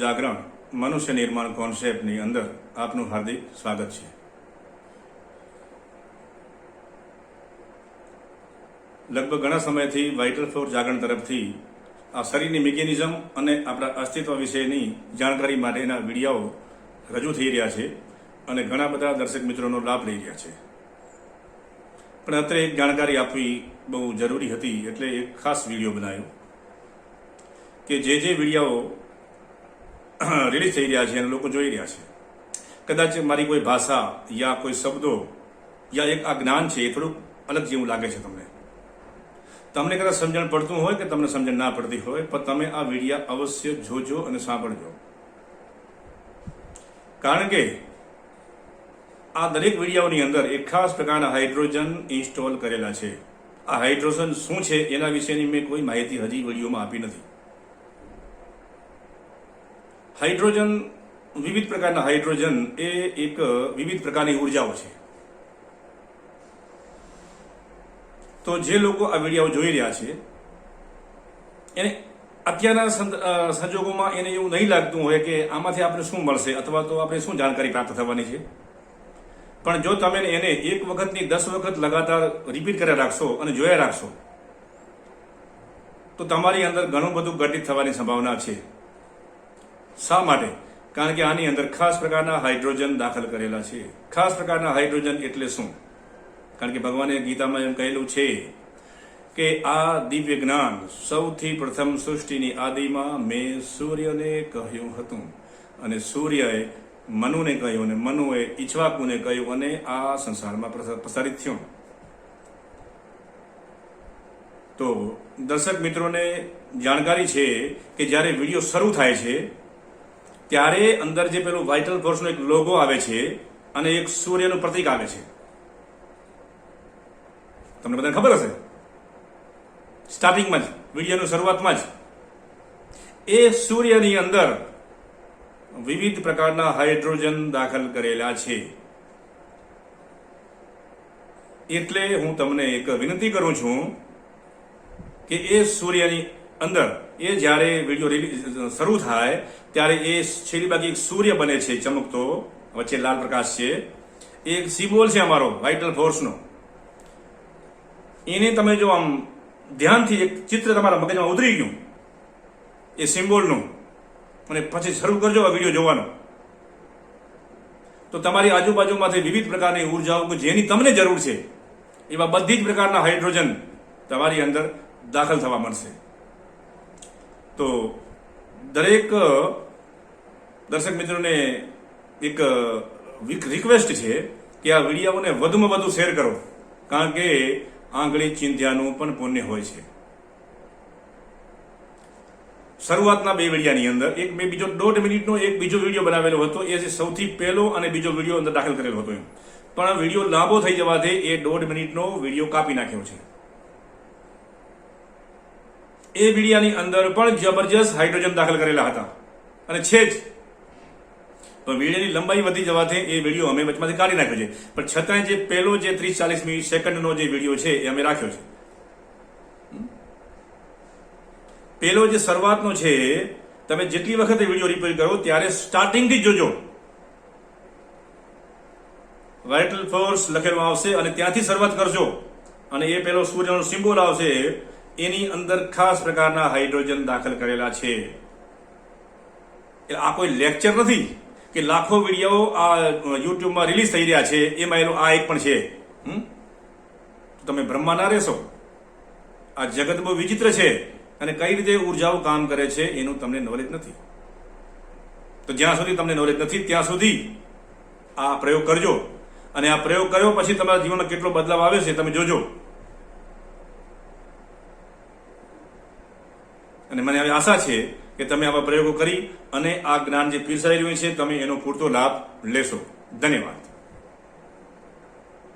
જાગરણ મનુષ્ય નિર્માણ કોન્સેપ્ટની અંદર આપનું હાર્દિક સ્વાગત છે. લગભગ ઘણા સમયથી વાઇટલ ફ્લોર જાગરણ તરફથી આ શરીરની મિકેનિઝમ અને આપણા અસ્તિત્વ વિશેની જાણકારી માટેના વિડીયાઓ રજૂ થઈ રહ્યા છે અને ઘણા બધા દર્શક મિત્રોનો લાભ લઈ રહ્યા છે. પણ અત્રે એક જાણકારી આપવી બહુ જરૂરી હતી એટલે એક ખાસ વીડિયો બનાવ્યો કે જે જે વીડિયો રિલીઝ થઈ રહ્યા છે અને લોકો જોઈ રહ્યા છે. કદાચ મારી કોઈ ભાષા યા કોઈ શબ્દો યા એક આ જ્ઞાન છે એ થોડુંક અલગ જેવું લાગે છે તમને. તમને કદાચ સમજણ પડતું હોય કે તમને સમજણ ના પડતી હોય, પણ તમે આ વિડીયા અવશ્ય જોજો અને સાંભળજો. કારણ કે આ દરેક વિડીયાઓની અંદર એક ખાસ પ્રકારના હાઇડ્રોજન ઇન્સ્ટોલ કરેલા છે. આ હાઇડ્રોજન શું છે એના વિશેની મેં કોઈ માહિતી હજી વિડીયોમાં આપી નથી. હાઇડ્રોજન, વિવિધ પ્રકારના હાઇડ્રોજન એ એક વિવિધ પ્રકારની ઉર્જાઓ છે. તો જે લોકો આ વીડિયો જોઈ રહ્યા છે, એને અત્યારના સંજોગોમાં એને એવું નહીં લાગતું હોય કે આમાંથી આપણે શું મળશે અથવા તો આપણે શું જાણકારી પ્રાપ્ત થવાની છે. પણ જો તમે એને એક વખતની દસ વખત લગાતાર રિપીટ કર્યા રાખશો અને જોયા રાખશો, તો તમારી અંદર ઘણું બધું ઘટિત થવાની સંભાવના છે. શા માટે? કારણ કે આની અંદર ખાસ પ્રકારના હાઇડ્રોજન દાખલ કરેલા છે. ખાસ પ્રકારના હાઇડ્રોજન એટલે શું? કારણ કે ભગવાને ગીતામાં એમ કહેલું છે કે આ દિવ્ય જ્ઞાન સૌથી પ્રથમ સૃષ્ટિની આદિમાં મેં સૂર્યને કહ્યું હતું. અને સૂર્યએ મનુને કહ્યું અને મનુએ ઈચ્છવાકુને કહ્યું અને આ સંસારમાં પ્રસ- પ્રસારિત થયું. તો દર્શક મિત્રોને જાણકારી છે કે જ્યારે વીડિયો શરૂ થાય છે ત્યારે અંદર જે પેલું વાઇટલ ફોર્સનો એક લોગો આવે છે અને એક સૂર્યનું પ્રતીક આવે છે. તમને બધાને ખબર હશે? સ્ટાર્ટિંગમાં જ, વિડીયોની શરૂઆતમાં જ. એ સૂર્યની અંદર વિવિધ પ્રકારના હાઇડ્રોજન દાખલ કરેલા છે. એટલે હું તમને એક વિનંતી કરું છું કે એ સૂર્યની અંદર. એ જ્યારે વીડિયો શરૂ થાય, ત્યારે એ છેલ્લી બાકી એક સૂર્ય બને છે ચમકતો વચ્ચે લાલ પ્રકાશ છે. એ સિમ્બોલ છે અમારો વાઇટલ ફોર્સનો એને તમે જો આમ ધ્યાનથી એક ચિત્ર તમારા મગજમાં ઉતરી ગયું, એ સિમ્બોલનું અને પછી શરૂ કરજો આ વીડિયો જોવાનો. તો તમારી આજુબાજુમાંથી વિવિધ પ્રકારની ઉર્જાઓ જેની તમને જરૂર છે, એવા બધી જ પ્રકારના હાઇડ્રોજન તમારી અંદર દાખલ થવા મળશે. તો દરેક દર્શક મિત્રોને એક રિક્વેસ્ટ છે કે આ વિડીયોને વધુમાં વધુ શેર કરો. કારણ કે આંગળી ચિંધ્યાનું પણ પુણ્ય હોય છે. શરૂઆતના બે વિડીયાની અંદર, એક મેં બીજો દોઢ મિનિટનો એક બીજો વીડિયો બનાવેલો હતો. એ સૌથી પહેલો અને બીજો વીડિયો અંદર દાખલ કરેલો હતો એમ. પણ વીડિયો લાંબો થઈ જવાથી એ દોઢ મિનિટનો વીડિયો કાપી નાખ્યો છે. એ વિડીયાની અંદર પણ જબરજસ્ત હાઇડ્રોજન દાખલ કરેલા હતા. અને છે જ. પણ વીડિયોની લંબાઈ વધી જવાથી એ વીડિયો અમે વચમાંથી કાઢી નાખ્યો છે. પણ છતાંય જે પહેલો જે ત્રીસ ચાલીસ મિનિટ સેકન્ડનો જે વીડિયો છે એ અમે રાખ્યો છે. પેલો જે શરૂઆતનો છે, તમે જેટલી વખત વીડિયો રિપીટ કરો ત્યારે સ્ટાર્ટિંગથી જોજો. વાઇટલ ફોર્સ લખેલું આવશે અને ત્યાંથી શરૂઆત કરજો. અને એ પેલો સૂર્યનો સિમ્બોલ આવશે એની અંદર ખાસ પ્રકારના હાઇડ્રોજન દાખલ કરેલા છે. આ કોઈ લેક્ચર નથી કે લાખો વીડિયો આ યુટ્યુબમાં રિલીઝ થઈ રહ્યા છે, એમાં એનો આ એક પણ છે? તમે બ્રહ્મા ના રહેશો. આ જગત બહુ વિચિત્ર છે અને કઈ રીતે ઉર્જાઓ કામ કરે છે એનું તમને નોલેજ નથી. તો જ્યાં સુધી તમને નોલેજ નથી, ત્યાં સુધી આ પ્રયોગ કરજો. અને આ પ્રયોગ કર્યો પછી તમારા જીવનમાં કેટલો બદલાવ આવે છે, તમે જોજો. અને મને આવી આશા છે કે તમે આવા પ્રયોગો કરી અને આ જ્ઞાન જે પીરસાઈ રહ્યું છે, તમે એનો પૂરતો લાભ લેશો. ધન્યવાદ.